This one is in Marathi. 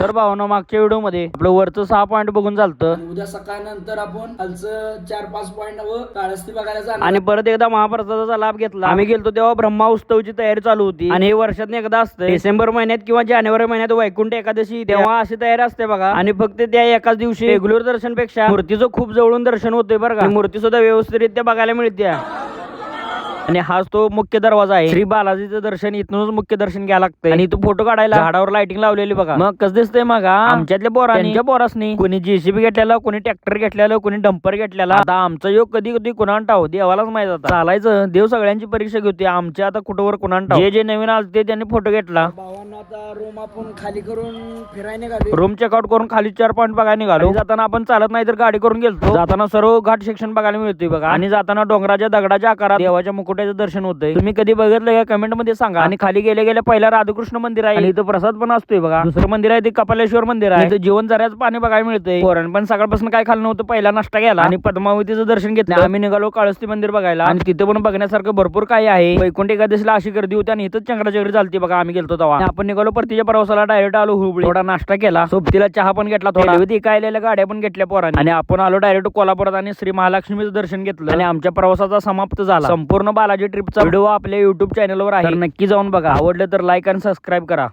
तर भावना मागच्या व्हिडिओमध्ये आपलं वरचं सहा पॉईंट बघून चालतं उद्या सकाळ नंतर आपण खालचं चार पाच पॉईंट व काळस्ती बघायला जाणार. आणि परत एकदा महाप्रसादाचा लाभ घेतला. आम्ही गेलतो तेव्हा ब्रह्मा उत्सवची तयारी चालू होती. आणि हे वर्षात एकदा असतं. डिसेंबर महिन्यात किंवा जानेवारी महिन्यात वैकुंठ एकादशी तेव्हा अशी तयारी असते बघा. आणि फक्त त्या एकाच दिवशी रेग्युलर दर्शनपेक्षा मूर्तीचं खूप जवळून दर्शन होतंय बरं का. मूर्ती सुद्धा व्यवस्थितरित्या बघायला मिळते आणि हाच तो मुख्य दरवाजा आहे. श्री बालाजीचं दर्शन इथूनच मुख्य दर्शन घ्यायला लागतंय. आणि तो फोटो काढायला झाडावर लाइटिंग लावलेली बघा. मग कसं दिसतंय मग? आमच्यातल्या पोरांनी पोरासनी. कोणी जेसीबी घेतलेला कोणी ट्रॅक्टर घेतलेलं कोणी डंपर घेतलेला. आता आमचा योग कधी कधी कुणाला टाव देवालाच माहीत आता. चालायचं. देव सगळ्यांची परीक्षा घेते आमच्या आता कुठवर कुणाला टाव जे जे नवीन आलते त्यांनी फोटो घेतला. रूम आपण खाली करून फिरायला निघालो रूम चेकआउट करून खाली चार पॉईंट बघायला निघालो. जाताना आपण चालत नाही तर गाडी करून गेलतो. जाताना सर्व घाट सेक्शन बघायला मिळतोय बघा. आणि जाताना डोंगराच्या दगडाच्या आकारात देवाच्या मुकुट्याचं दर्शन होतंय. तुम्ही कधी बघितलं का? कमेंटमध्ये सांगा. आणि खाली गेले गेले पहिला राधाकृष्ण मंदिर आहे. आणि इथं प्रसाद पण असतोय बघा. दुसरं मंदिर आहे ते कपालेश्वर मंदिर आहे. इथं जेवण जऱ्याच पाणी बघायला मिळतंय. पोरण पण सकाळपासून काय खाल्लं नव्हतं. पहिला नाश्ता गेला आणि पद्मावतीचं दर्शन घेतलं. आम्ही निघालो काळस्ती मंदिर बघायला. आणि तिथं पण बघण्यासारखं भरपूर काही आहे. वैकुंठ एकादशीला अशी गर्दी होती आणि इथंच चंद्राचगडी चालते बघा. आम्ही गेलतो तेव्हा. आपण निघालो परतीच्या प्रवासाला. डायरेक्ट आलो हुबळी. थोडा नाश्ता केला. सोबतीला चहा पण घेतला थोडा. कायलेल्या गाड्या पण घेतल्या पोरांनी. आणि आपण आलो डायरेक्ट कोल्हापुरात आणि श्री महालक्ष्मीचं दर्शन घेतलं. आणि आमच्या प्रवासाचा समाप्त झाला. संपूर्ण बालाजी ट्रिपचा व्हिडिओ आपल्या युट्यूब चॅनलवर आहे. नक्की जाऊन बघा. आवडलं तर लाईक आणि सबस्क्राईब करा.